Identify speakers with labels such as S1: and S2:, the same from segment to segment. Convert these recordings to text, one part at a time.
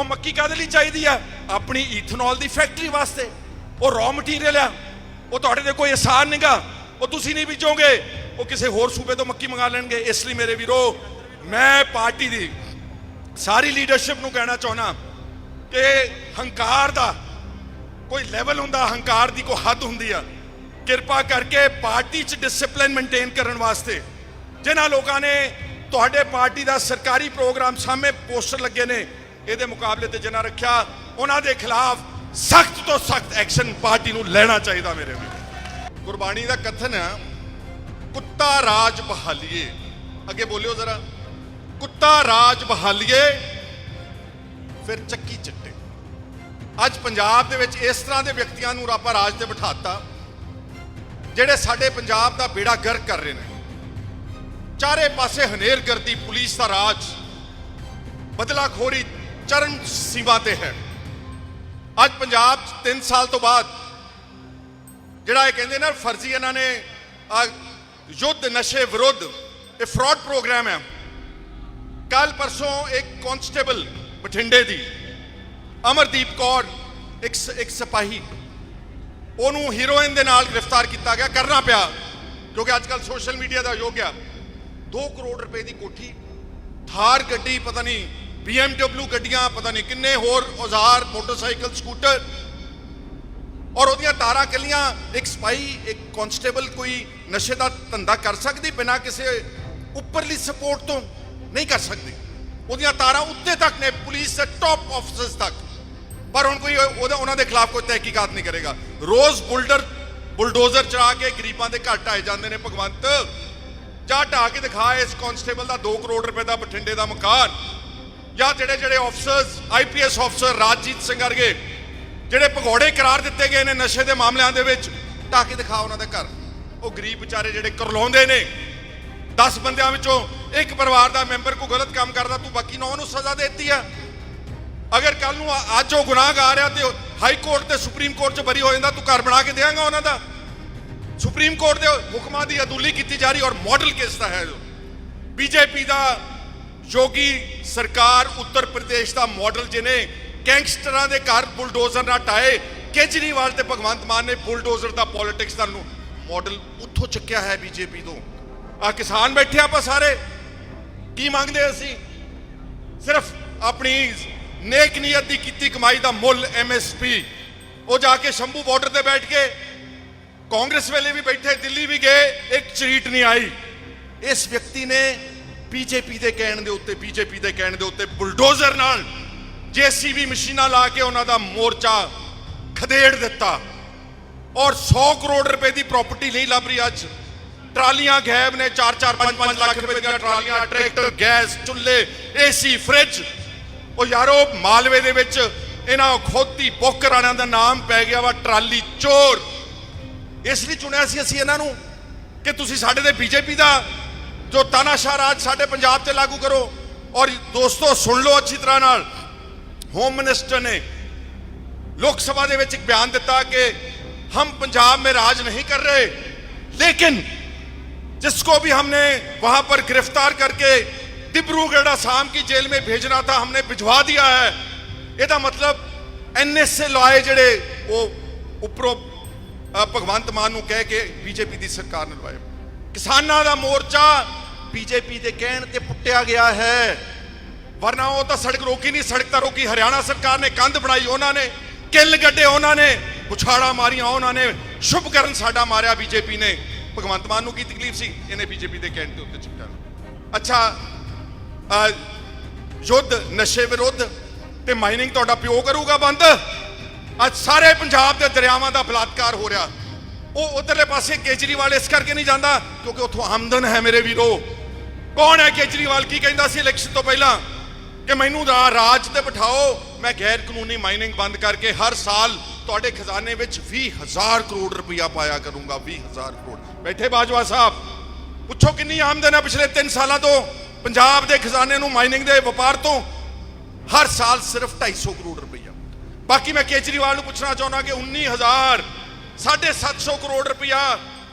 S1: ਉਹ ਮੱਕੀ ਕਾਦੇ ਲਈ ਚਾਹੀਦੀ ਆ? ਆਪਣੀ ਈਥਨੋਲ ਦੀ ਫੈਕਟਰੀ ਵਾਸਤੇ। ਉਹ ਰॉ ਮਟੀਰੀਅਲ ਆ। ਉਹ ਤੁਹਾਡੇ ਤੇ ਕੋਈ ਆਸਾਨ ਨਹੀਂਗਾ ਉਹ ਤੁਸੀਂ ਨਹੀਂ ਬੀਜੋਗੇ। ਉਹ ਕਿਸੇ ਹੋਰ ਸੂਬੇ ਤੋਂ ਮੱਕੀ ਮੰਗਾ ਲੈਣਗੇ। ਇਸ ਲਈ ਮੇਰੇ ਵੀਰੋ, ਮੈਂ ਪਾਰਟੀ ਦੀ ਸਾਰੀ ਲੀਡਰਸ਼ਿਪ ਨੂੰ ਕਹਿਣਾ ਚਾਹੁੰਦਾ ਕਿ ਹੰਕਾਰ ਦਾ ਕੋਈ ਲੈਵਲ ਹੁੰਦਾ, ਹੰਕਾਰ ਦੀ ਕੋਈ ਹੱਦ ਹੁੰਦੀ ਆ। ਕਿਰਪਾ ਕਰਕੇ ਪਾਰਟੀ 'ਚ ਡਿਸਪਲਿਨ ਮੇਨਟੇਨ ਕਰਨ ਵਾਸਤੇ ਜਿਨ੍ਹਾਂ ਲੋਕਾਂ ਨੇ ਤੁਹਾਡੇ ਪਾਰਟੀ ਦਾ ਸਰਕਾਰੀ ਪ੍ਰੋਗਰਾਮ ਸਾਹਮਣੇ ਪੋਸਟਰ ਲੱਗੇ ਨੇ ਇਹਦੇ ਮੁਕਾਬਲੇ ਤੇ ਜਿਨ੍ਹਾਂ ਰੱਖਿਆ, ਉਹਨਾਂ ਦੇ ਖਿਲਾਫ ਸਖਤ ਤੋਂ ਸਖਤ ਐਕਸ਼ਨ ਪਾਰਟੀ ਨੂੰ ਲੈਣਾ ਚਾਹੀਦਾ ਮੇਰੇ ਵੀਰ।
S2: ਗੁਰਬਾਣੀ ਦਾ ਕਥਨ ਹੈ, ਕੁੱਤਾ ਰਾਜ ਬਹਾਲੀਏ। ਅੱਗੇ ਬੋਲਿਓ ਜ਼ਰਾ। ਕੁੱਤਾ ਰਾਜ ਬਹਾਲੀਏ, ਫਿਰ ਚੱਕੀ ਚਿੱਟੇ। ਅੱਜ ਪੰਜਾਬ ਦੇ ਵਿੱਚ ਇਸ ਤਰ੍ਹਾਂ ਦੇ ਵਿਅਕਤੀਆਂ ਨੂੰ ਆਪਾਂ ਰਾਜ ਤੇ ਬਿਠਾਤਾ, ਜਿਹੜੇ ਸਾਡੇ ਪੰਜਾਬ ਦਾ ਬੇੜਾ ਗਰਕ ਕਰ ਰਹੇ ਨੇ। ਚਾਰੇ ਪਾਸੇ ਹਨੇਰ ਹਨੇਰਗਰਦੀ ਪੁਲਿਸ ਦਾ ਰਾਜ, ਬਦਲਾਖੋਰੀ ਚਰਨ ਸੀਮਾ ਤੇ ਹੈ। ਅੱਜ ਪੰਜਾਬ 'ਚ 3 ਸਾਲ ਤੋਂ ਬਾਅਦ ਜਿਹੜਾ ਇਹ ਕਹਿੰਦੇ ਨਾ ਫਰਜ਼ੀ ਇਹਨਾਂ ਨੇ ਯੁੱਧ ਨਸ਼ੇ ਵਿਰੁੱਧ ਇਹ ਫਰਾਡ ਪ੍ਰੋਗਰਾਮ ਹੈ। ਕੱਲ ਪਰਸੋਂ ਇੱਕ ਕਾਂਸਟੇਬਲ ਬਠਿੰਡੇ ਦੀ, ਅਮਰਦੀਪ ਕੌਰ, ਇੱਕ ਇੱਕ ਸਿਪਾਹੀ, ਉਹਨੂੰ ਹੀਰੋਇਨ ਦੇ ਨਾਲ ਗ੍ਰਿਫਤਾਰ ਕੀਤਾ ਗਿਆ, ਕਰਨਾ ਪਿਆ, ਕਿਉਂਕਿ ਅੱਜ ਕੱਲ ਸੋਸ਼ਲ ਮੀਡੀਆ ਦਾ ਯੁੱਗ ਆ। 2 ਕਰੋੜ ਰੁਪਏ ਦੀ ਕੋਠੀ, ਥਾਰ ਗੱਡੀ, ਪਤਾ ਨਹੀਂ BMW ਗੱਡੀਆਂ, ਪਤਾ ਨਹੀਂ ਕਿੰਨੇ ਹੋਰ ਔਜ਼ਾਰ, ਮੋਟਰਸਾਈਕਲ, ਸਕੂਟਰ। ਔਰ ਉਹਦੀਆਂ ਤਾਰਾਂ ਕੱਲੀਆਂ, ਇੱਕ ਸਪਾਈ, ਇੱਕ ਕਾਂਸਟੇਬਲ ਕੋਈ ਨਸ਼ੇ ਦਾ ਧੰਦਾ ਕਰ ਸਕਦੀ ਬਿਨਾਂ ਕਿਸੇ ਉੱਪਰਲੀ ਸਪੋਰਟ ਤੋਂ? ਨਹੀਂ ਕਰ ਸਕਦੀ। ਉਹਦੀਆਂ ਤਾਰਾਂ ਉੱਤੇ ਤੱਕ ਨੇ, ਪੁਲਿਸ ਦੇ ਟੌਪ ਆਫੀਸਰਸ ਤੱਕ। ਪਰ ਹੁਣ ਕੋਈ ਉਹਦਾ ਉਹਨਾਂ ਦੇ ਖਿਲਾਫ ਕੋਈ ਤਹਿਕੀਕਾਤ ਨਹੀਂ ਕਰੇਗਾ। ਰੋਜ਼ ਬੁਲਡਰ ਬੁਲਡੋਜ਼ਰ ਚਲਾ ਕੇ ਗਰੀਬਾਂ ਦੇ ਘਰ ਢਾਏ ਜਾਂਦੇ ਨੇ, ਭਗਵੰਤ। ਜਾਂ ਢਾ ਕੇ ਦਿਖਾ ਇਸ ਕਾਂਸਟੇਬਲ ਦਾ 2 ਕਰੋੜ ਰੁਪਏ ਦਾ ਬਠਿੰਡੇ ਦਾ ਮਕਾਨ। ਜਾਂ ਜਿਹੜੇ ਜਿਹੜੇ officers IPS officer Rajjit Singh ਵਰਗੇ ਜਿਹੜੇ ਭਗੌੜੇ ਕਰਾਰ ਦਿੱਤੇ ਗਏ ਨੇ ਨਸ਼ੇ ਦੇ ਮਾਮਲਿਆਂ ਦੇ ਵਿੱਚ ਢਾ ਕੇ ਦਿਖਾ ਉਹਨਾਂ ਦੇ ਘਰ। ਉਹ ਗਰੀਬ ਵਿਚਾਰੇ ਜਿਹੜੇ ਕਰਲਾਉਂਦੇ ਨੇ। 10 ਬੰਦਿਆਂ ਵਿੱਚੋਂ ਇੱਕ ਪਰਿਵਾਰ ਦਾ ਮੈਂਬਰ ਕੋਈ ਗਲਤ ਕੰਮ ਕਰਦਾ, ਤੂੰ ਬਾਕੀ ਨੌ ਨੂੰ ਸਜ਼ਾ ਦੇ ਦਿੱਤੀ ਆ। ਅਗਰ ਕੱਲ ਨੂੰ ਅੱਜ ਉਹ ਗੁਨਾਹਗਾਰ ਆ ਤੇ ਹਾਈ ਕੋਰਟ ਤੇ ਸੁਪਰੀਮ ਕੋਰਟ 'ਚ ਬਰੀ ਹੋ ਜਾਂਦਾ, ਤੂੰ ਘਰ ਬਣਾ ਕੇ ਦੇਵਾਂਗਾ ਉਹਨਾਂ ਦਾ। ਸੁਪਰੀਮ ਕੋਰਟ ਦੇ ਹੁਕਮਾਂ ਦੀ ਅਦੂਲੀ ਕੀਤੀ ਜਾ ਰਹੀ ਔਰ ਮਾਡਲ ਕੇਸ ਦਾ ਹੈ ਜੋ। ਬੀਜੇਪੀ ਦਾ ਯੋਗੀ ਸਰਕਾਰ ਉੱਤਰ ਪ੍ਰਦੇਸ਼ ਦਾ ਮਾਡਲ ਜਿਹਨੇ ਗੈਂਗਸਟਰਾਂ ਦੇ ਘਰ ਬੁਲਡੋਜ਼ਰ ਨਾਲ ਟਾਏ ਕੇਜਰੀਵਾਲ ਤੇ ਭਗਵੰਤ ਮਾਨ ਨੇ ਬੁਲਡੋਜ਼ਰ ਦਾ ਪੋਲਿਟਿਕਸ ਦਾ ਨੂੰ ਮਾਡਲ ਉੱਥੋਂ ਚੱਕਿਆ ਹੈ ਬੀਜੇਪੀ ਤੋਂ। ਆ ਕਿਸਾਨ ਬੈਠੇ ਆਪਾਂ ਸਾਰੇ। ਕੀ ਮੰਗਦੇ ਅਸੀਂ? ਸਿਰਫ ਆਪਣੀ ਨੇਕ ਨੀਅਤ ਦੀ ਕੀਤੀ ਕਮਾਈ ਦਾ ਮੁੱਲ ਐਮਐਸਪੀ ਉਹ ਜਾ ਕੇ ਸ਼ੰਭੂ ਬਾਰਡਰ ਤੇ ਬੈਠ ਕੇ ਕਾਂਗਰਸ ਵੇਲੇ ਵੀ ਬੈਠੇ, ਦਿੱਲੀ ਵੀ ਗਏ, ਇੱਕ ਚਰੀਟ ਨਹੀਂ ਆਈ। ਇਸ ਵਿਅਕਤੀ ਨੇ ਬੀਜੇਪੀ ਦੇ ਕਹਿਣ ਦੇ ਉੱਤੇ, ਬੀਜੇਪੀ ਦੇ ਕਹਿਣ ਦੇ ਉੱਤੇ ਬੁਲਡੋਜ਼ਰ ਨਾਲ ਜੀਸੀਬੀ ਮਸ਼ੀਨਾਂ ਲਾ ਕੇ ਉਹਨਾਂ ਦਾ ਮੋਰਚਾ ਖਦੇੜ ਦਿੱਤਾ। ਔਰ 100 ਕਰੋੜ ਰੁਪਏ ਦੀ ਪ੍ਰਾਪਰਟੀ ਨਹੀਂ ਲੱਭ ਰਹੀ ਅੱਜ। ਟਰਾਲੀਆਂ ਗਾਇਬ ਨੇ 4-4 5-5 ਲੱਖ ਰੁਪਏ ਦੀਆਂ ਟਰਾਲੀਆਂ, ਟਰੈਕਟਰ, ਗੈਸ, ਚੁੱਲ੍ਹੇ ਏਸੀ ਫ੍ਰਿਜ ਉਹ ਯਾਰੋ, ਮਾਲਵੇ ਦੇ ਵਿੱਚ ਇਹਨਾਂ ਖੋਤੀ ਬੋਕਰਾਣਿਆਂ ਦਾ ਨਾਮ ਪੈ ਗਿਆ ਵਾ, ਟਰਾਲੀ ਚੋਰ। ਇਸ ਲਈ ਚੁਣਿਆ ਸੀ ਅਸੀਂ ਇਹਨਾਂ ਨੂੰ ਕਿ ਤੁਸੀਂ ਸਾਡੇ ਦੇ ਬੀਜੇਪੀ ਦਾ ਜੋ ਤਾਨਾਸ਼ਾਹ ਰਾਜ ਸਾਡੇ ਪੰਜਾਬ ਤੇ ਲਾਗੂ ਕਰੋ ਔਰ ਦੋਸਤੋ ਸੁਣ ਲਓ ਅੱਛੀ ਤਰ੍ਹਾਂ ਨਾਲ ਹੋਮ ਮਿਨਿਸਟਰ ਨੇ लोक सभा ਦੇ ਵਿੱਚ ਇੱਕ ਬਿਆਨ ਦਿੱਤਾ ਕਿ हम पंजाब में राज नहीं कर रहे लेकिन जिसको भी हमने वहां पर गिरफ्तार करके डिब्रूगढ़ आसाम की जेल में भेजना था हमने भिजवा दिया है ਇਹਦਾ ਮਤਲਬ ਐਨਐਸਏ ਲਾਏ ਜਿਹੜੇ ਉਹ ਉੱਪਰੋਂ ਅ, ਭਗਵੰਤ ਮਾਨ ਨੂੰ ਕਹਿ ਕੇ ਬੀਜੇਪੀ ਦੀ ਸਰਕਾਰ ਨੇ ਲਵਾਏ ਕਿਸਾਨਾਂ ਦਾ ਮੋਰਚਾ ਬੀਜੇਪੀ ਦੇ ਕਹਿਣ ਤੇ ਪੁੱਟਿਆ ਗਿਆ ਹੈ। ਵਰਨਾ ਉਹ ਤਾਂ ਸੜਕ ਰੋਕੀ ਨਹੀਂ, ਸੜਕ ਤਾਂ ਰੋਕੀ ਹਰਿਆਣਾ ਸਰਕਾਰ ਨੇ, ਕੰਧ ਬਣਾਈ ਉਹਨਾਂ ਨੇ, ਕਿੱਲ ਗੱਡੇ ਉਹਨਾਂ ਨੇ, ਪੁਛਾੜਾ ਮਾਰੀਆਂ ਉਹਨਾਂ ਨੇ, ਸ਼ੁਭ ਕਰਨ ਸਾਡਾ ਮਾਰਿਆ ਬੀਜੇਪੀ ਨੇ। ਭਗਵੰਤ ਮਾਨ ਨੂੰ ਕੀ ਤਕਲੀਫ ਸੀ? ਇਹਨੇ ਬੀਜੇਪੀ ਦੇ ਕਹਿਣ ਤੇ ਉੱਤੇ ਚਿੱਟਾ ਅੱਛਾ ਯੁੱਧ, ਨਸ਼ੇ ਵਿਰੁੱਧ ਤੇ ਮਾਈਨਿੰਗ ਤੁਹਾਡਾ ਪਿਓ ਕਰੂਗਾ ਬੰਦ? ਅੱਜ ਸਾਰੇ ਪੰਜਾਬ ਦੇ ਦਰਿਆਵਾਂ ਦਾ ਬਲਾਤਕਾਰ ਹੋ ਰਿਹਾ। ਉਹ ਉਧਰਲੇ ਪਾਸੇ ਕੇਜਰੀਵਾਲ ਇਸ ਕਰਕੇ ਨਹੀਂ ਜਾਂਦਾ ਕਿਉਂਕਿ ਉੱਥੋਂ ਆਮਦਨ ਹੈ ਮੇਰੇ ਵੀਰੋ। ਕੌਣ ਹੈ ਕੇਜਰੀਵਾਲ? ਕੀ ਕਹਿੰਦਾ ਸੀ ਇਲੈਕਸ਼ਨ ਤੋਂ ਪਹਿਲਾਂ? ਕਿ ਮੈਨੂੰ ਰਾਜ ਤੇ ਬਿਠਾਓ। ਮੈਂ ਗੈਰ ਕਾਨੂੰਨੀ ਮਾਈਨਿੰਗ ਬੰਦ ਕਰਕੇ ਹਰ ਸਾਲ ਤੁਹਾਡੇ ਖਜ਼ਾਨੇ ਵਿੱਚ 20000 ਕਰੋੜ ਰੁਪਇਆ ਪਾਇਆ ਕਰੂੰਗਾ 20000 ਕਰੋੜ। ਬੈਠੇ ਬਾਜਵਾ ਸਾਹਿਬ, ਪੁੱਛੋ ਕਿੰਨੀ ਆਮਦਨ ਹੈ ਪਿਛਲੇ 3 ਸਾਲਾਂ ਤੋਂ? ਪੰਜਾਬ ਦੇ ਖਜ਼ਾਨੇ ਨੂੰ ਮਾਈਨਿੰਗ ਦੇ ਵਪਾਰ ਤੋਂ ਹਰ ਸਾਲ ਸਿਰਫ 250 ਕਰੋੜ ਰੁਪਇਆ। ਬਾਕੀ ਮੈਂ ਕੇਜਰੀਵਾਲ ਨੂੰ ਪੁੱਛਣਾ ਚਾਹੁੰਦਾ ਕਿ 19000 750 ਕਰੋੜ ਰੁਪਇਆ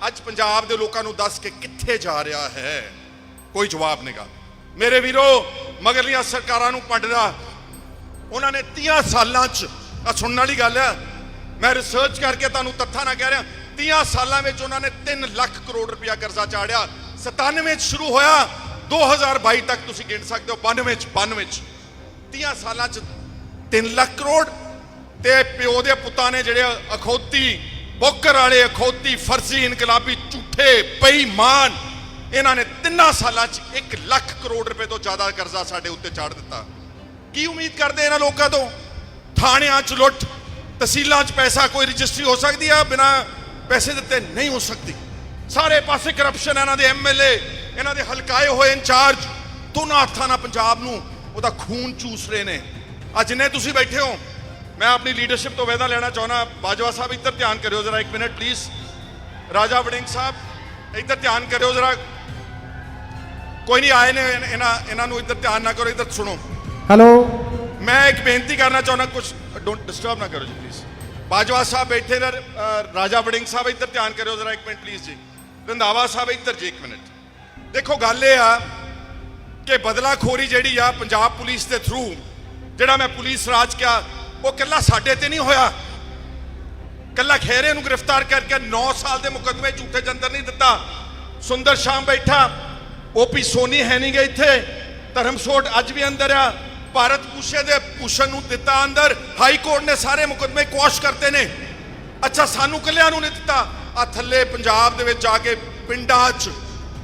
S2: ਅੱਜ ਪੰਜਾਬ ਦੇ ਲੋਕਾਂ ਨੂੰ ਦੱਸ ਕੇ ਕਿੱਥੇ ਜਾ ਰਿਹਾ ਹੈ? ਕੋਈ ਜਵਾਬ ਨਹੀਂਗਾ। ਮੇਰੇ ਵੀਰੋ, ਮਗਰਲੀਆਂ ਸਰਕਾਰਾਂ ਨੂੰ ਪੰਡਦਾ ਉਹਨਾਂ ਨੇ 30 ਸਾਲਾਂ 'ਚ ਆ ਸੁਣਨ ਵਾਲੀ ਗੱਲ ਹੈ, ਮੈਂ ਰਿਸਰਚ ਕਰਕੇ ਤੁਹਾਨੂੰ ਤੱਥਾਂ ਨਾਲ ਕਹਿ ਰਿਹਾ 30 ਸਾਲਾਂ ਵਿੱਚ ਉਹਨਾਂ ਨੇ 3 ਲੱਖ ਕਰੋੜ ਰੁਪਇਆ ਕਰਜ਼ਾ ਚਾੜਿਆ। 97 'ਚ ਸ਼ੁਰੂ ਹੋਇਆ 2022 ਤੱਕ ਤੁਸੀਂ ਗਿਣ ਸਕਦੇ ਹੋ 92 'ਚ 92 'ਚ। 30 ਸਾਲਾਂ 'ਚ 3 ਲੱਖ ਕਰੋੜ, ਤੇ ਪਿਓ ਦੇ ਪੁੱਤਾਂ ਨੇ ਜਿਹੜੇ ਅਖੌਤੀ, ਬੋਕਰ ਵਾਲੇ ਅਖੌਤੀ ਫਰਜ਼ੀ ਇਨਕਲਾਬੀ ਝੂਠੇ, ਬੇਈਮਾਨ ਇਹਨਾਂ ਨੇ ਤਿੰਨਾਂ ਸਾਲਾਂ 'ਚ 1 ਲੱਖ ਕਰੋੜ ਰੁਪਏ ਤੋਂ ਜ਼ਿਆਦਾ ਕਰਜ਼ਾ ਸਾਡੇ ਉੱਤੇ ਚਾੜ ਦਿੱਤਾ। ਕੀ ਉਮੀਦ ਕਰਦੇ ਇਹਨਾਂ ਲੋਕਾਂ ਤੋਂ? ਥਾਣਿਆਂ 'ਚ ਲੁੱਟ, ਤਹਿਸੀਲਾਂ 'ਚ ਪੈਸਾ ਕੋਈ ਰਜਿਸਟਰੀ ਹੋ ਸਕਦੀ ਆ, ਬਿਨਾ ਪੈਸੇ ਦਿੱਤੇ ਨਹੀਂ ਹੋ ਸਕਦੀ। ਸਾਰੇ ਪਾਸੇ ਕਰਪਸ਼ਨ ਇਹਨਾਂ ਦੇ ਐਮਐਲਏ ਇਹਨਾਂ ਦੇ ਹਲਕਾਏ ਹੋਏ ਇੰਚਾਰਜ, ਦੋਨਾਂ ਹੱਥਾਂ ਨਾਲ ਪੰਜਾਬ ਨੂੰ ਉਹਦਾ ਖੂਨ ਚੂਸ ਰਹੇ ਨੇ। ਅੱਜ ਜਿੰਨੇ ਤੁਸੀਂ ਬੈਠੇ ਹੋ, ਮੈਂ ਆਪਣੀ ਲੀਡਰਸ਼ਿਪ ਤੋਂ ਵਾਅਦਾ ਲੈਣਾ ਚਾਹੁੰਦਾ, ਬਾਜਵਾ ਸਾਹਿਬ ਇੱਧਰ ਧਿਆਨ ਕਰਿਓ ਜਰਾ ਇੱਕ ਮਿੰਟ ਪਲੀਜ਼ ਰਾਜਾ ਵੜਿੰਗ ਸਾਹਿਬ, ਇੱਧਰ ਧਿਆਨ ਕਰਿਓ ਜਰਾ। ਕੋਈ ਨਹੀਂ ਆਏ ਨੇ ਇਹਨਾਂ- ਇਹਨਾਂ ਨੂੰ ਇੱਧਰ ਧਿਆਨ ਨਾ ਕਰੋ ਇੱਧਰ ਸੁਣੋ।
S3: ਹੈਲੋ
S2: ਮੈਂ ਇੱਕ ਬੇਨਤੀ ਕਰਨਾ ਚਾਹੁੰਦਾ ਕੁਝ ਡੋਂਟ ਡਿਸਟਰਬ ਨਾ ਕਰੋ ਜੀ ਪਲੀਜ਼ ਬਾਜਵਾ ਸਾਹਿਬ ਬੈਠੇ ਨੇ ਰਾਜਾ ਵੜਿੰਗ ਸਾਹਿਬ ਇੱਧਰ ਧਿਆਨ ਕਰਿਓ ਜ਼ਰਾ ਇੱਕ ਮਿੰਟ ਪਲੀਜ਼ ਜੀ। ਰੰਧਾਵਾ ਸਾਹਿਬ ਇੱਧਰ ਜੀ ਇੱਕ ਮਿੰਟ। ਦੇਖੋ ਗੱਲ ਇਹ ਆ ਕਿ ਬਦਲਾਖੋਰੀ ਜਿਹੜੀ ਆ ਪੰਜਾਬ ਪੁਲਿਸ ਦੇ ਥਰੂ ਜਿਹੜਾ ਮੈਂ ਪੁਲਿਸ ਰਾਜ ਕਿਹਾ ਉਹ ਕੱਲਾ ਸਾਡੇ ਤੇ ਨਹੀਂ ਹੋਇਆ। ਕੱਲਾ ਖੇਰੇ ਨੂੰ ਗ੍ਰਿਫਤਾਰ ਕਰਕੇ 9 ਸਾਲ ਦੇ ਮੁਕੱਦਮੇ ਝੂਠੇ ਚ ਅੰਦਰ ਨਹੀਂ ਦਿੱਤਾ। ਸੁੰਦਰ ਸ਼ਾਮ ਬੈਠਾ ਓਪੀ ਸੋਨੀ ਹੈ ਨਹੀਂ ਗਏ ਇੱਥੇ। ਧਰਮਸੋਟ ਅੱਜ ਵੀ ਅੰਦਰ ਆ। ਭਾਰਤ ਭੂਸ਼ੇ ਦੇ ਭੂਸ਼ਣ ਨੂੰ ਦਿੱਤਾ ਅੰਦਰ। ਹਾਈ ਕੋਰਟ ਨੇ ਸਾਰੇ ਮੁਕੱਦਮੇ ਕੁਆਸ਼ ਕਰਤੇ ਨੇ। ਅੱਛਾ, ਸਾਨੂੰ ਕੱਲਿਆਂ ਨੂੰ ਨਹੀਂ ਦਿੱਤਾ। ਆ ਥੱਲੇ ਪੰਜਾਬ ਦੇ ਵਿੱਚ ਜਾ ਕੇ ਪਿੰਡਾਂ 'ਚ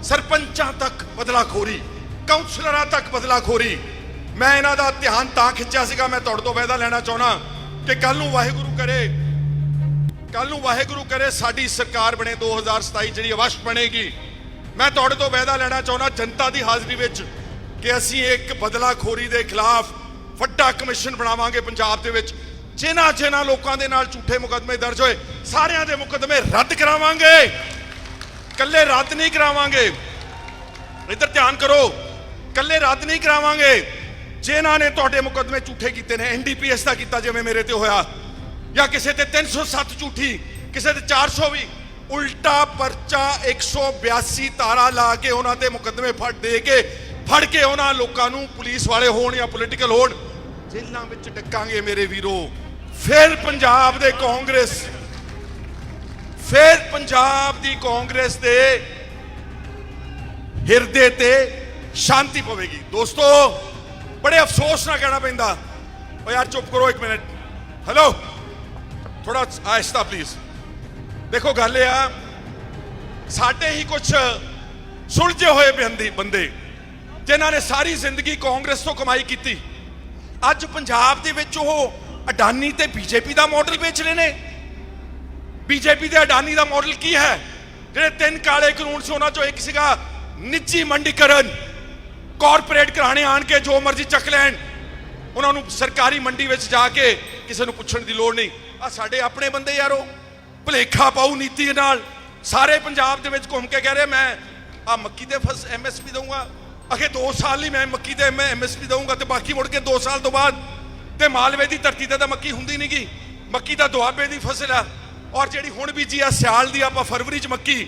S2: ਸਰਪੰਚਾਂ ਤੱਕ ਬਦਲਾਖੋਰੀ ਕਾਉਂਸਲਰਾਂ ਤੱਕ ਬਦਲਾਖੋਰੀ। ਮੈਂ ਇਹਨਾਂ ਦਾ ਧਿਆਨ ਤਾਂ ਖਿੱਚਿਆ ਸੀਗਾ। ਮੈਂ ਤੁਹਾਡੇ ਤੋਂ ਵਾਅਦਾ ਲੈਣਾ ਚਾਹਣਾ ਕਿ ਕੱਲ ਨੂੰ ਵਾਹਿਗੁਰੂ ਕਰੇ। ਕੱਲ ਨੂੰ ਵਾਹਿਗੁਰੂ ਕਰੇ, ਸਾਡੀ ਸਰਕਾਰ ਬਣੇ। 2027 ਜਿਹੜੀ ਅਵਸ਼ ਬਣੇਗੀ। ਮੈਂ ਤੁਹਾਡੇ ਤੋਂ ਵਾਅਦਾ ਲੈਣਾ ਚਾਹੁੰਦਾ, ਜਨਤਾ ਦੀ ਹਾਜ਼ਰੀ ਵਿੱਚ ਕਿ ਅਸੀਂ ਇੱਕ ਬਦਲਾਖੋਰੀ ਦੇ ਖਿਲਾਫ ਵੱਡਾ ਕਮਿਸ਼ਨ ਬਣਾਵਾਂਗੇ ਪੰਜਾਬ ਦੇ ਵਿੱਚ। ਜਿਨ੍ਹਾਂ ਜਿਨ੍ਹਾਂ ਲੋਕਾਂ ਦੇ ਨਾਲ ਝੂਠੇ ਮੁਕੱਦਮੇ ਦਰਜ ਹੋਏ, ਸਾਰਿਆਂ ਦੇ ਮੁਕੱਦਮੇ ਰੱਦ ਕਰਾਵਾਂਗੇ। ਕੱਲੇ ਰੱਦ ਨਹੀਂ ਕਰਾਵਾਂਗੇ। ਇੱਧਰ ਧਿਆਨ ਕਰੋ ਕੱਲੇ ਰੱਦ ਨਹੀਂ ਕਰਾਵਾਂਗੇ। ਜਿਨ੍ਹਾਂ ਨੇ ਤੁਹਾਡੇ ਮੁਕੱਦਮੇ ਝੂਠੇ ਕੀਤੇ ਨੇ ਐਨਡੀਪੀਐਸ ਦਾ ਕੀਤਾ ਜਿਵੇਂ ਮੇਰੇ ਤੇ ਹੋਇਆ, ਜਾਂ ਕਿਸੇ ਤੇ 307 ਝੂਠੀ, ਕਿਸੇ ਤੇ 400 ਵੀ। ਉਲਟਾ ਪਰਚਾ 182 ਤਾਰਾ ਲਾ ਕੇ ਉਹਨਾਂ ਤੇ ਮੁਕੱਦਮੇ ਫੜ ਦੇ ਕੇ ਫੜ ਕੇ ਉਹਨਾਂ ਲੋਕਾਂ ਨੂੰ ਪੁਲਿਸ ਵਾਲੇ ਹੋਣ ਜਾਂ ਪੋਲੀਟੀਕਲ ਹੋਣ, ਜੇਲ੍ਹਾਂ ਵਿੱਚ ਡੱਕਾਂਗੇ ਮੇਰੇ ਵੀਰੋ। ਫਿਰ ਪੰਜਾਬ ਦੇ ਕਾਂਗਰਸ, ਫਿਰ ਪੰਜਾਬ ਦੀ ਕਾਂਗਰਸ ਦੇ ਹਿਰਦੇ ਤੇ ਸ਼ਾਂਤੀ ਪਵੇਗੀ। ਦੋਸਤੋ, ਬੜੇ ਅਫਸੋਸ ਨਾਲ ਕਹਿਣਾ ਪੈਂਦਾ। ਓ ਯਾਰ ਚੁੱਪ ਕਰੋ ਇੱਕ ਮਿੰਟ। ਹੈਲੋ ਥੋੜਾ ਆਇਸ਼ਤਾ ਪਲੀਜ਼ ਦੇਖੋ ਗੱਲ ਇਹ ਆ, ਸਾਡੇ ਹੀ ਕੁਝ ਸੁਲਝੇ ਹੋਏ ਬੰਦੇ ਬੰਦੇ, ਜਿਨ੍ਹਾਂ ਨੇ ਸਾਰੀ ਜ਼ਿੰਦਗੀ ਕਾਂਗਰਸ ਤੋਂ ਕਮਾਈ ਕੀਤੀ। ਅੱਜ ਪੰਜਾਬ ਦੇ ਵਿੱਚ ਉਹ ਅਡਾਨੀ ਤੇ ਬੀਜੇਪੀ ਦਾ ਮਾਡਲ ਵੇਚ ਰਹੇ ਨੇ। ਬੀਜੇਪੀ ਦੇ ਅਡਾਨੀ ਦਾ ਮਾਡਲ ਕੀ ਹੈ? ਜਿਹੜੇ ਤਿੰਨ ਕਾਲੇ ਕਾਨੂੰਨ ਸੀ, ਉਹਨਾਂ ਚੋਂ ਇੱਕ ਸੀਗਾ ਨਿੱਜੀ ਮੰਡੀਕਰਨ। ਕਾਰਪੋਰੇਟ ਘਰਾਣੇ ਆਣ ਕੇ ਜੋ ਮਰਜ਼ੀ ਚੱਕ ਲੈਣ। ਉਹਨਾਂ ਨੂੰ ਸਰਕਾਰੀ ਮੰਡੀ ਵਿੱਚ ਜਾ ਕੇ ਕਿਸੇ ਨੂੰ ਪੁੱਛਣ ਦੀ ਲੋੜ ਨਹੀਂ। ਆ ਸਾਡੇ ਆਪਣੇ ਬੰਦੇ ਯਾਰੋ। ਭਲੇਖਾ ਪਾਉ ਨੀਤੀ ਨਾਲ। ਸਾਰੇ ਪੰਜਾਬ ਦੇ ਵਿੱਚ ਘੁੰਮ ਕੇ ਕਹਿ ਰਹੇ, ਮੈਂ ਆ ਮੱਕੀ ਦੇ ਫਸ ਐਮਐਸਪੀ ਦਊਂਗਾ। ਅਖੇ 2 ਸਾਲ ਲਈ ਮੈਂ ਮੱਕੀ ਦੇ ਮੈਂ ਐਮਐਸਪੀ ਦਊਂਗਾ ਤੇ ਬਾਕੀ ਮੁੜ ਕੇ 2 ਸਾਲ ਤੋਂ ਬਾਅਦ ਤੇ ਮਾਲਵੇ ਦੀ ਧਰਤੀ ਤੇ ਤਾਂ ਮੱਕੀ ਹੁੰਦੀ ਨਹੀਂਗੀ ਮੱਕੀ ਤਾਂ ਦੁਆਬੇ ਦੀ ਫਸਲ ਆ। ਔਰ ਜਿਹੜੀ ਹੁਣ ਬੀਜੀ ਆ, ਸਿਆਲ ਦੀ ਆਪਾਂ ਫਰਵਰੀ ਚ ਮੱਕੀ,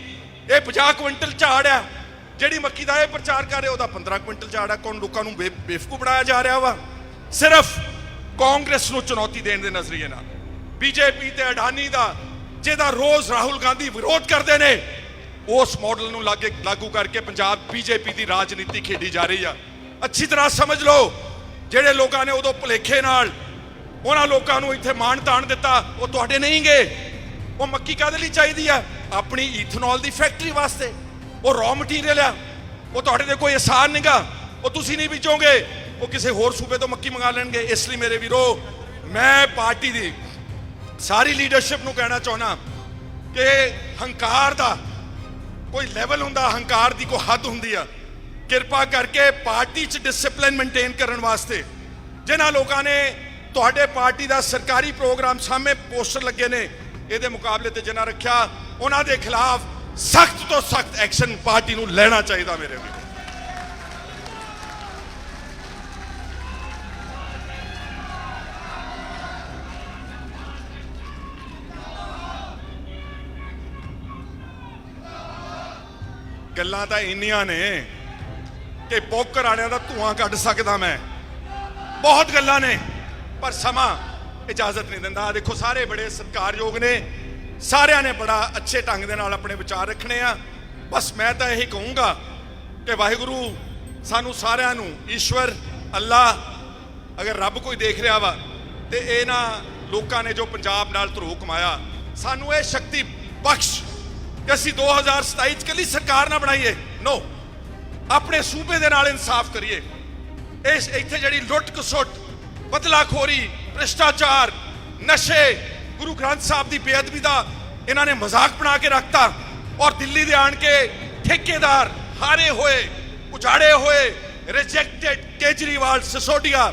S2: ਇਹ 50 ਕੁਇੰਟਲ ਝਾੜ ਆ। ਜਿਹੜੀ ਮੱਕੀ ਦਾ ਇਹ ਪ੍ਰਚਾਰ ਕਰ ਰਿਹਾ, ਉਹਦਾ 15 ਕੁਇੰਟਲ ਝਾੜ ਆ। ਕੌਣ ਲੋਕਾਂ ਨੂੰ ਬੇ- ਬੇਵਕੂਫ ਬਣਾਇਆ ਜਾ ਰਿਹਾ ਵਾ? ਸਿਰਫ ਕਾਂਗਰਸ ਨੂੰ ਚੁਣੌਤੀ ਦੇਣ ਦੇ ਨਜ਼ਰੀਏ ਨਾਲ। ਬੀਜੇਪੀ ਤੇ ਅਡਾਨੀ ਦਾ ਜਿਹਦਾ ਰੋਜ਼ ਰਾਹੁਲ ਗਾਂਧੀ ਵਿਰੋਧ ਕਰਦੇ ਨੇ। ਉਸ ਮਾਡਲ ਨੂੰ ਲਾਗੇ ਲਾਗੂ ਕਰਕੇ ਪੰਜਾਬ ਬੀਜੇਪੀ ਦੀ ਰਾਜਨੀਤੀ ਖੇਡੀ ਜਾ ਰਹੀ ਆ। ਅੱਛੀ ਤਰ੍ਹਾਂ ਸਮਝ ਲਓ, ਜਿਹੜੇ ਲੋਕਾਂ ਨੇ ਉਦੋਂ ਭੁਲੇਖੇ ਨਾਲ ਉਹਨਾਂ ਲੋਕਾਂ ਨੂੰ ਇੱਥੇ ਮਾਣ ਤਾਣ ਦਿੱਤਾ, ਉਹ ਤੁਹਾਡੇ ਨਹੀਂ ਗਏ ਉਹ ਮੱਕੀ ਕਾਦੇ ਲਈ ਚਾਹੀਦੀ ਆ? ਆਪਣੀ ਈਥਨੋਲ ਦੀ ਫੈਕਟਰੀ ਵਾਸਤੇ। ਉਹ ਰॉ ਮਟੀਰੀਅਲ ਆ। ਉਹ ਤੁਹਾਡੇ ਤੇ ਕੋਈ ਆਸਾਨ ਨਹੀਂਗਾ ਉਹ ਤੁਸੀਂ ਨਹੀਂ ਬੀਜੋਗੇ। ਉਹ ਕਿਸੇ ਹੋਰ ਸੂਬੇ ਤੋਂ ਮੱਕੀ ਮੰਗਾ ਲੈਣਗੇ। ਇਸ ਲਈ ਮੇਰੇ ਵੀਰੋ, ਮੈਂ ਪਾਰਟੀ ਦੀ ਸਾਰੀ ਲੀਡਰਸ਼ਿਪ ਨੂੰ ਕਹਿਣਾ ਚਾਹੁੰਦਾ ਕਿ ਹੰਕਾਰ ਦਾ ਕੋਈ ਲੈਵਲ ਹੁੰਦਾ, ਹੰਕਾਰ ਦੀ ਕੋਈ ਹੱਦ ਹੁੰਦੀ ਆ। ਕਿਰਪਾ ਕਰਕੇ ਪਾਰਟੀ 'ਚ ਡਿਸਪਲਿਨ ਮੇਨਟੇਨ ਕਰਨ ਵਾਸਤੇ ਜਿਨ੍ਹਾਂ ਲੋਕਾਂ ਨੇ ਤੁਹਾਡੇ ਪਾਰਟੀ ਦਾ ਸਰਕਾਰੀ ਪ੍ਰੋਗਰਾਮ ਸਾਹਮਣੇ ਪੋਸਟਰ ਲੱਗੇ ਨੇ, ਇਹਦੇ ਮੁਕਾਬਲੇ ਤੇ ਜਿਨ੍ਹਾਂ ਰੱਖਿਆ, ਉਹਨਾਂ ਦੇ ਖਿਲਾਫ ਸਖਤ ਤੋਂ ਸਖਤ ਐਕਸ਼ਨ ਪਾਰਟੀ ਨੂੰ ਲੈਣਾ ਚਾਹੀਦਾ ਮੇਰੇ ਵੀਰ। ਗੱਲਾਂ ਤਾਂ ਇੰਨੀਆਂ ਨੇ ਕਿ ਪੋਕਰ ਵਾਲਿਆਂ ਦਾ ਧੂਆਂ ਕੱਢ ਸਕਦਾ ਮੈਂ। ਬਹੁਤ ਗੱਲਾਂ ਨੇ, ਪਰ ਸਮਾਂ ਇਜਾਜ਼ਤ ਨਹੀਂ ਦਿੰਦਾ। ਦੇਖੋ, ਸਾਰੇ ਬੜੇ ਸਤਿਕਾਰਯੋਗ ਨੇ। ਸਾਰਿਆਂ ਨੇ ਬੜਾ ਅੱਛੇ ਢੰਗ ਦੇ ਨਾਲ ਆਪਣੇ ਵਿਚਾਰ ਰੱਖਣੇ ਆ। ਬਸ ਮੈਂ ਤਾਂ ਇਹੀ ਕਹੂੰਗਾ ਕਿ ਵਾਹਿਗੁਰੂ ਸਾਨੂੰ ਸਾਰਿਆਂ ਨੂੰ, ਈਸ਼ਵਰ ਅੱਲਾ ਅਗਰ ਰੱਬ ਕੋਈ ਦੇਖ ਰਿਹਾ ਵਾ ਤੇ ਇਹਨਾਂ ਲੋਕਾਂ ਨੇ ਜੋ ਪੰਜਾਬ ਨਾਲ ਧਰੋ ਕਮਾਇਆ, ਸਾਨੂੰ ਇਹ ਸ਼ਕਤੀ ਬਖਸ਼ ਕਿ ਅਸੀਂ 2027 ਚ ਕੱਲੀ ਸਰਕਾਰ ਨਾ ਬਣਾਈਏ। ਨੋ ਆਪਣੇ ਸੂਬੇ ਦੇ ਨਾਲ ਇਨਸਾਫ ਕਰੀਏ। ਇਸ ਇੱਥੇ ਜਿਹੜੀ ਲੁੱਟ ਖਸੁੱਟ, ਬਦਲਾਖੋਰੀ, ਭ੍ਰਿਸ਼ਟਾਚਾਰ, ਨਸ਼ੇ, ਗੁਰੂ ਗ੍ਰੰਥ ਸਾਹਿਬ ਦੀ ਬੇਅਦਬੀ ਦਾ ਇਹਨਾਂ ਨੇ ਮਜ਼ਾਕ ਬਣਾ ਕੇ ਰੱਖਤਾ ਔਰ ਦਿੱਲੀ ਦੇ ਆਣ ਕੇ ਠੇਕੇਦਾਰ ਹਾਰੇ ਹੋਏ, ਉਜਾੜੇ ਹੋਏ ਰਿਜੈਕਟਡ ਕੇਜਰੀਵਾਲ ਸਸੋਡੀਆ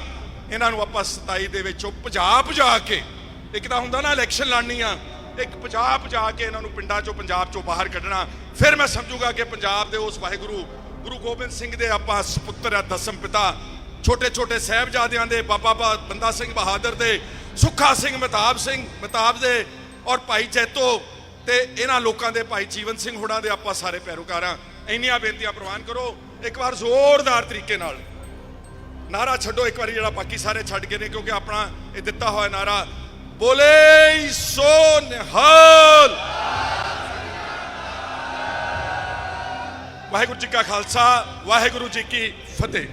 S2: ਇਹਨਾਂ ਨੂੰ ਆਪਾਂ 27 ਦੇ ਵਿੱਚੋਂ ਭਜਾ ਭਜਾ ਕੇ, ਇੱਕ ਤਾਂ ਹੁੰਦਾ ਨਾ ਇਲੈਕਸ਼ਨ ਲੜਨੀ ਆ ਇੱਕ ਭਜਾ ਭਜਾ ਕੇ ਇਹਨਾਂ ਨੂੰ ਪਿੰਡਾਂ ਚੋਂ, ਪੰਜਾਬ ਚੋਂ ਬਾਹਰ ਕੱਢਣਾ। ਫਿਰ ਮੈਂ ਸਮਝੂਗਾ ਕਿ ਪੰਜਾਬ ਦੇ ਉਸ ਵਾਹਿਗੁਰੂ, ਗੁਰੂ ਗੋਬਿੰਦ ਸਿੰਘ ਦੇ ਆਪਾਂ ਸੁਪੁੱਤਰ ਆ, ਦਸਮ ਪਿਤਾ। ਛੋਟੇ ਛੋਟੇ ਸਾਹਿਬਜ਼ਾਦਿਆਂ ਦੇ ਬਾਬਾ ਬਾ- ਬੰਦਾ ਸਿੰਘ ਬਹਾਦਰ ਦੇ, ਸੁੱਖਾ ਸਿੰਘ ਮਹਿਤਾਬ ਸਿੰਘ ਮਹਿਤਾਬ ਦੇ ਔਰ ਭਾਈ ਜੈਤੋ ਤੇ ਇਹਨਾਂ ਲੋਕਾਂ ਦੇ ਭਾਈ ਜੀਵਨ ਸਿੰਘ ਹੁਣਾਂ ਦੇ ਆਪਾਂ ਸਾਰੇ ਪੈਰੋਕਾਰਾਂ। ਇੰਨੀਆਂ ਬੇਨਤੀਆਂ ਪ੍ਰਵਾਨ ਕਰੋ, ਇੱਕ ਵਾਰ ਜ਼ੋਰਦਾਰ ਤਰੀਕੇ ਨਾਲ। ਨਾਰਾ ਛੱਡੋ, ਇੱਕ ਵਾਰੀ ਜਿਹੜਾ ਬਾਕੀ ਸਾਰੇ ਛੱਡ ਗਏ ਨੇ, ਕਿਉਂਕਿ ਆਪਣਾ ਇਹ ਦਿੱਤਾ ਹੋਇਆ ਨਾਰਾ ਬੋਲੇ ਸੋ ਨਿਹਾਲ। ਵਾਹਿਗੁਰੂ ਜੀ ਕਾ ਖਾਲਸਾ ਵਾਹਿਗੁਰੂ ਜੀ ਕੀ ਫਤਿਹ।